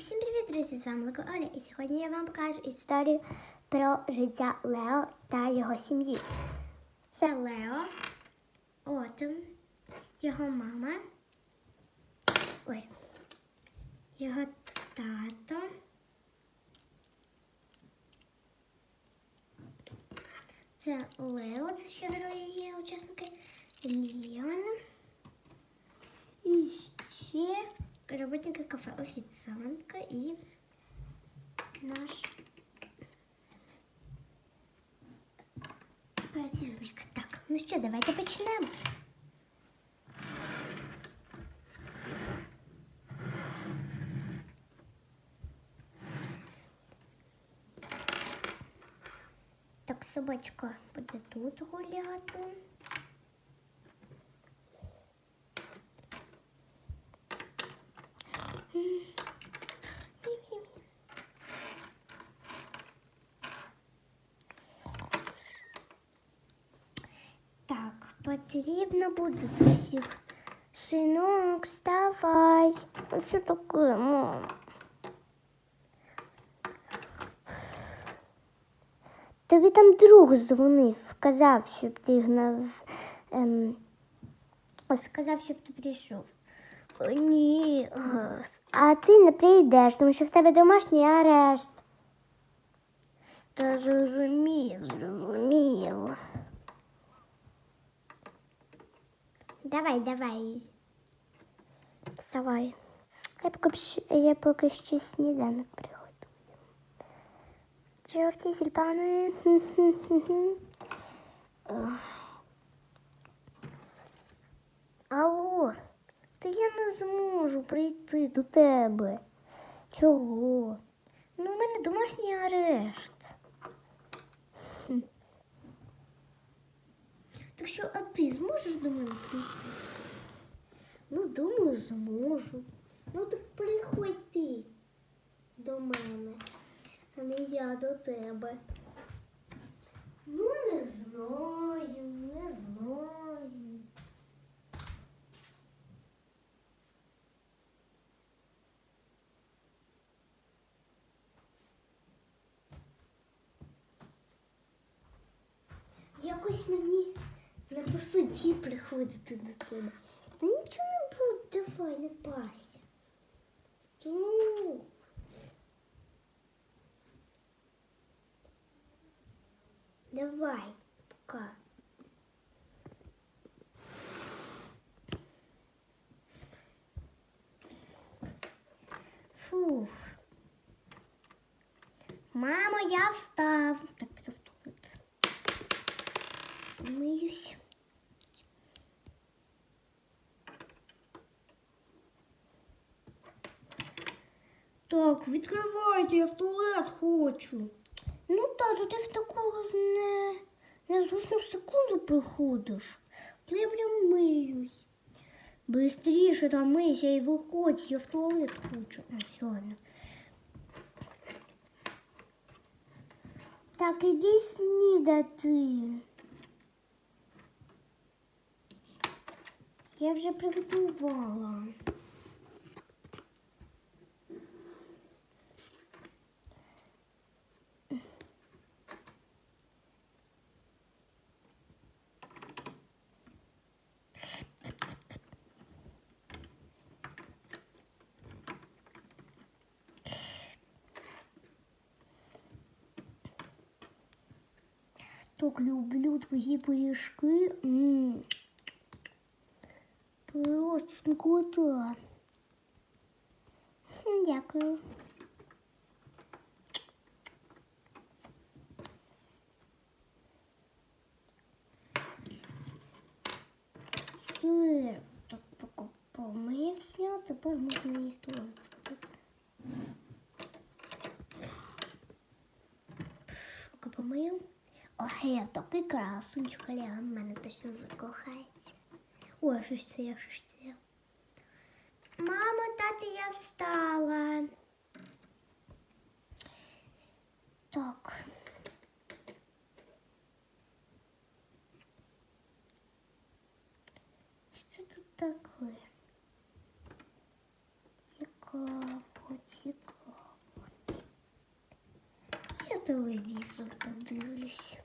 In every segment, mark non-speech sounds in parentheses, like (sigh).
Всім привіт, друзі! З вами Лука Оля, і сьогодні я вам покажу історію про життя Лео та його сім'ї. Це Лео, Отом, його мама, ой, його тато. Це Лео, це ще герої є учасники. Ліон. І ще работники кафе, офіціантка і наш працівник. Так, ну що, давайте почнемо. Так, собачка буде тут гуляти. Так, потрібно буде всіх. Синок, вставай. А що таке, мама? Тобі там друг дзвонив, сказав, щоб ти гнав. Ем, сказав, щоб ти прийшов. О, Ні. А ти не прийдеш, тому що в тебе домашній арешт. Та зрозумів, зрозумів. Давай, давай. Вставай. Я поки, я поки ще сніданок приготую. Жовті тюльпани. (laughs) Алло, та я не зможу прийти до тебе. Чого? Ну, у мене домашній арешт. Так що, а ти зможеш до мене прийти? Ну, думаю, зможу. Ну так приходь ти до мене, а не я до тебе. Ну, не знаю, не знаю. Якось мені не посиді приходити до тебе. Та нічого не буде, давай, не парся. Давай, пока. Фух. Мамо, я встав піду в туалет. Миюсь. Так, відкривайте, я в туалет хочу. Ну, тату, ти в таку не, незручну секунду приходиш. Я прям миюсь. Бистріше там мийся і виходь, я в туалет хочу. Ой, ладно. Так, іди снідати. Я вже приготувала. Так люблю твої пиріжки. М. Просто смакота. Хм, Дякую. Все, так поки помився, тепер можна їсти Ой, я такий красунчик, Оля, в мене точно закохається. Ой, щось це, я щось це. Мамо, тато, я встала. Так. Що тут таке? Цікаво, цікаво. телевізор подивлюся.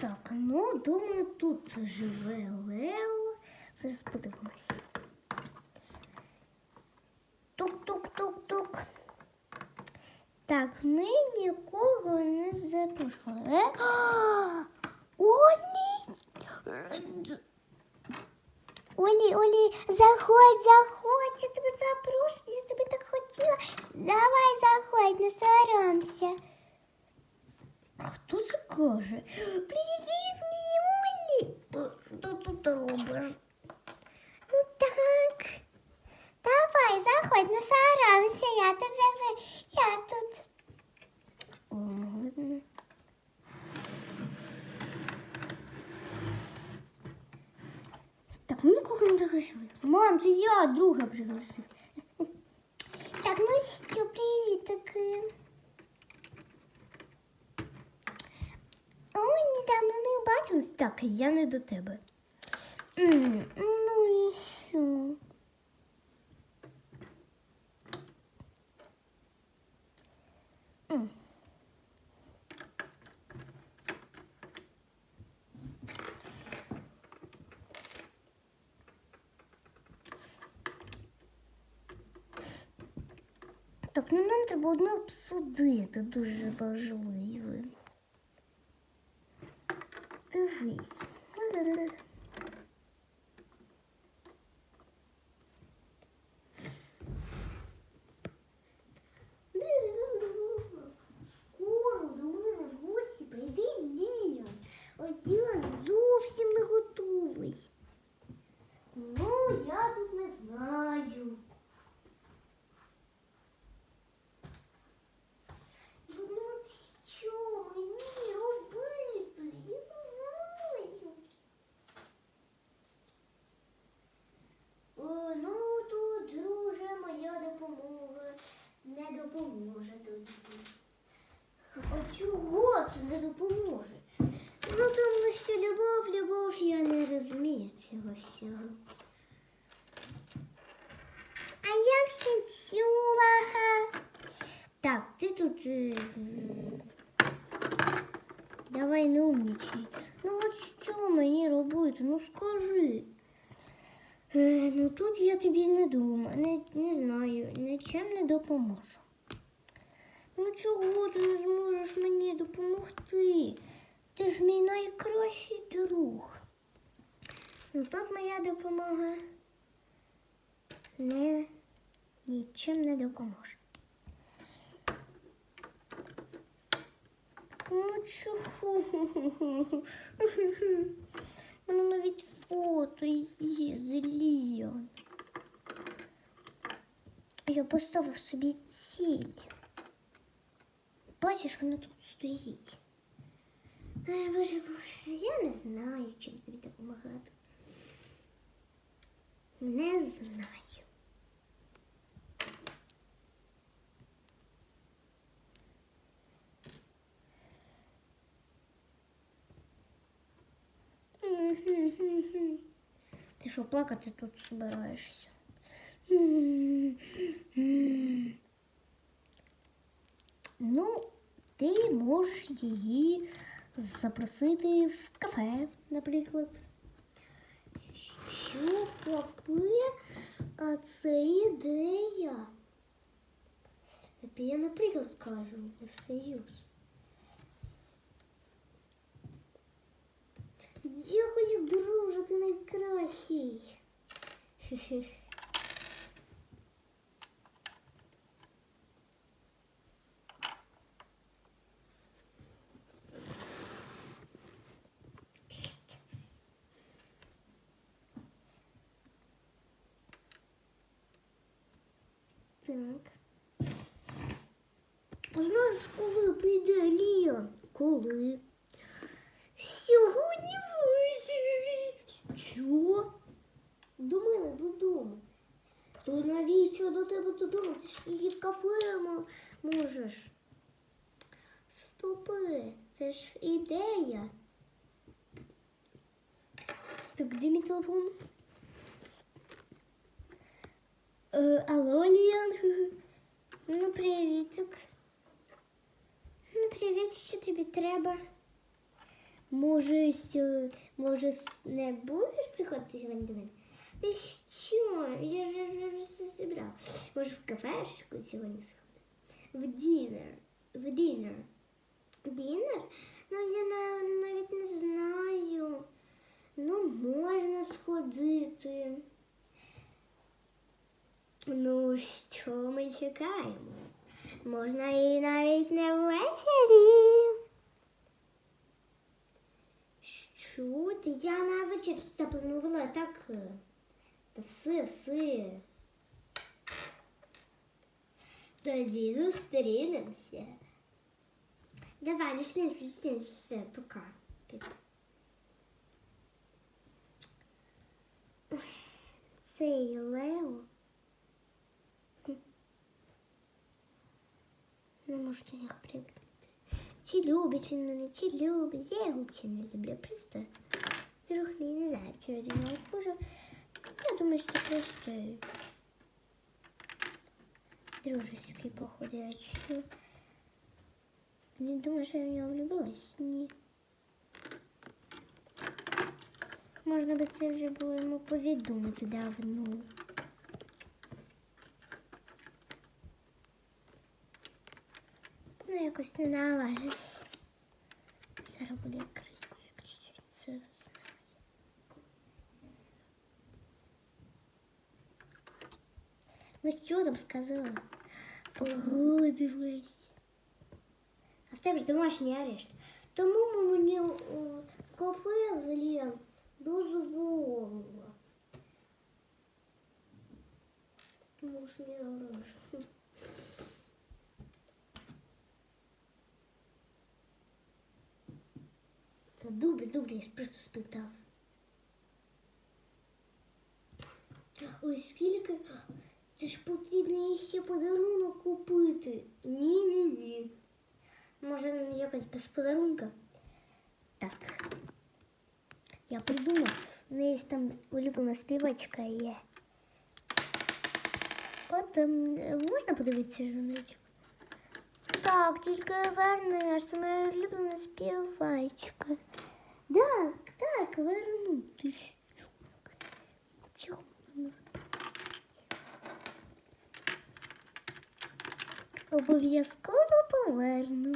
Так, ну, думаю, тут живе Лео. Зараз подивимось. Тук-тук-тук-тук. Так, ми нікого не запрошували. Е? Олі! Олі, Олі, заходь, заходь, я тебе запрошую, я тебе так хотіла. Давай, заходь, не соромся. А хто це каже? Привіт, мій Олі. Е, Що ти тут робиш? Ну так. Давай, заходь, не соромся, я тебе ви... Я тут. Ладно. Так, ну нікого не пригласили. Мам, це я друга пригласив. Так, ну що, привіт таки. Ой, давно не бачилась. Так, я не до тебе. Ну і що? Так, ну нам треба одне обсудити дуже Peace. Так, ти тут. е, Давай не умнічай. Ну от що мені робити? Ну скажи. Е, ну тут я тобі не думаю, не, не знаю, нічим не допоможу. Ну чого ти не зможеш мені допомогти? Ти ж мій найкращий друг. Ну тут моя допомога не нічим не допоможе. Ну чого? Мене навіть фото є з Ліон. Я поставив собі ціль. Бачиш, вона тут стоїть. Ай, боже, боже, я не знаю, чим тобі допомагати. Не знаю. Ти що, плакати тут збираєшся? Ну, ти можеш її запросити в кафе, наприклад. Що кафе? А це ідея. Це я, наприклад, кажу, не всерйоз. Дякую, друже, ти найкращий. Так. Знаєш, коли прийде Ліон? Коли? Додому. То навіщо до тебе додому? Ти ж її в кафе можеш. Стопи, це ж ідея. Так, де мій телефон? Е, алло, Ліан. (laughs) Ну, привітик. Ну, привіт, що тобі треба? Може, може, не будеш приходити сьогодні до мене? Ти що? Я ж вже все зібрав. Може, в кафешку сьогодні сходити? В дінер. В дінер. Дінер? Ну, я навіть не знаю. Ну, можна сходити. Ну, що ми чекаємо? Можна і навіть не ввечері. Що ти? Я на вечір запланувала так. е, Та все, все. Тоді зустрінемося. Давай, зустрінемося, зустрінемося, все, пока. Ой, Цей Лео. Не можу до них привикнути. Чи любить він мене, чи любить. Я його взагалі не люблю. Просто трохи не знаю, що я до нього хожу. Я думаю, що це дружеский, походу, я що. Не думаю, що я в нього влюбилась. Ні. Можна би це вже було йому повідомити давно. Ну, якось не наважусь. Зараз буде Ну що там сказала? Погодилась. А в тебе ж домашній арешт. Тому ми мені о, в кафе заліз дозволила. Домашній арешт. Та добре, добре, я ж просто спитав. Ой, скільки. Це ж потрібно ще подарунок купити. Ні, ні, ні. Може, якось без подарунка? Так. Я придумав. У неї ж там улюблена співачка є. От ем, можна подивитися журнальчик? Так, тільки верни, аж це моя улюблена співачка. Так, так, верну. Ти що? Чого? Обов'язково поверну.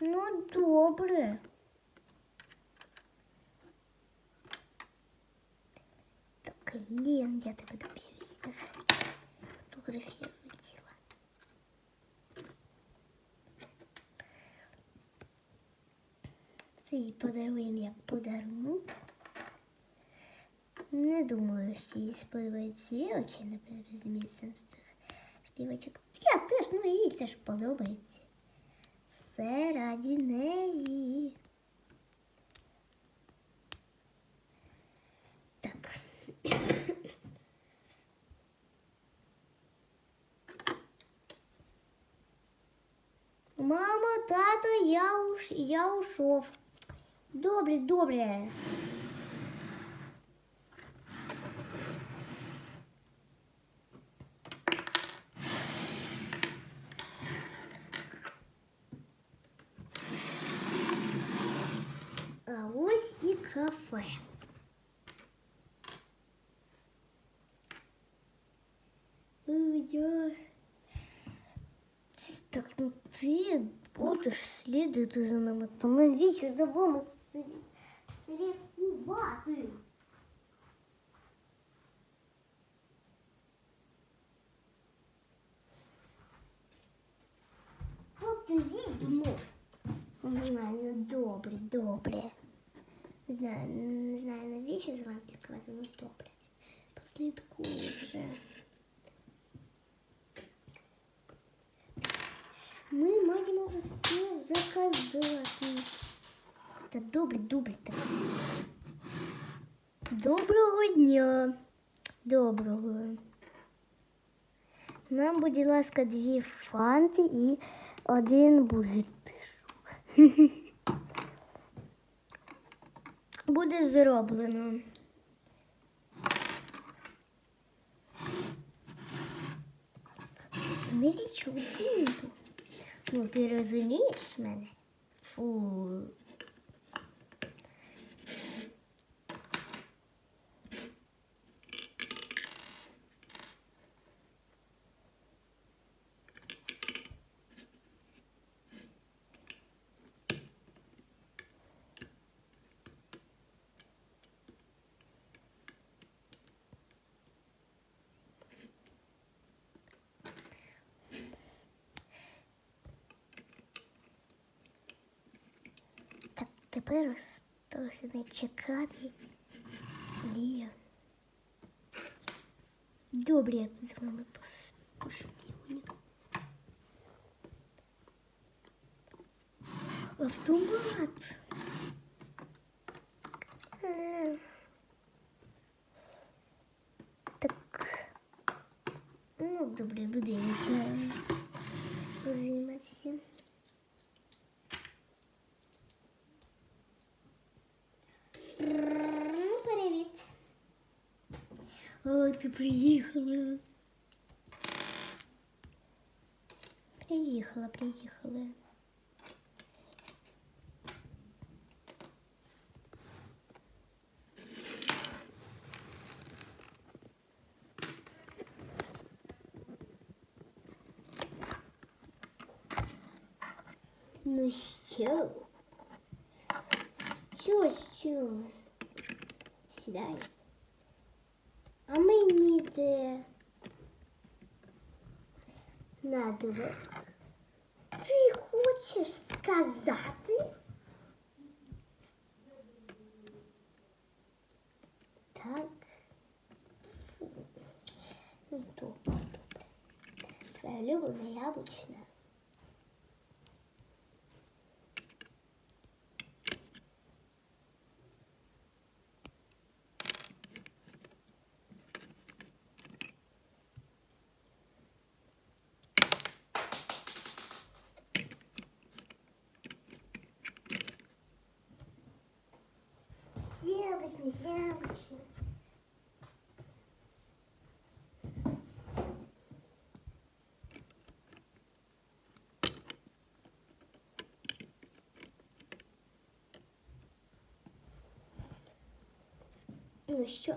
Ну, добре. Так, Лен, я тебе доб'юсь. Ех, Фотографія злетіла. Це їй подаруємо як подарунок. Не думаю, що їй сподобається. Я взагалі не розумію Сенс співачок. Я теж, ну їй це ж подобається. Все раді неї. Так. Мама, тато, я уж я ушов. Добре, добре. А ось і кафе. Ой, я... Так, ну ти будеш слідити за нами, то навіщо за вами слід- слідкувати? Потрібно. Знаю, ну добре, добре. Не знаю, не знаю, навіщо з вами слідкувати, ну добре. Послідкую вже. Ми маємо вже все заказати. Та добре, добре так. Доброго дня. Доброго. Нам, будь ласка, дві фанти і один бургер. пишу. (laughs) Буде зроблено. не відчув. Ну, ти розумієш мене? Фу. Тепер осталося не чекати. Лія. Добре, я тут з вами пошпіоню. Автомат. Ой, ты приехала. Приехала, приехала. Ну що? Що, що? Сідай. А мені де? Надо. Ти хочеш сказати? Так. Ну, добре, добре. Твоя улюблена яблучна. Яблочный. Ну що?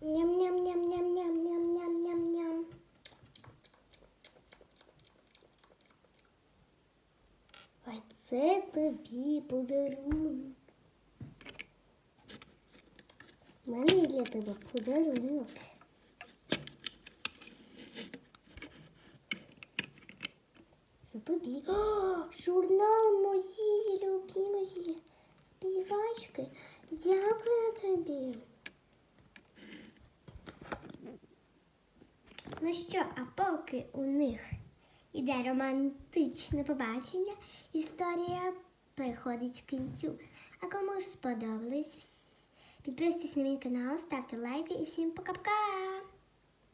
Ням-ням-ням-ням-ням-ням-ням-ням-ням. А це тобі подарунок. У мене є для тебе подарунок. О, журнал моєї любимої співачки. Дякую тобі. Ну що, а поки у них іде романтичне побачення, історія переходить к кінцю. А кому сподобалось, підписуйтесь на мій канал, ставте лайки і всім пока-пока!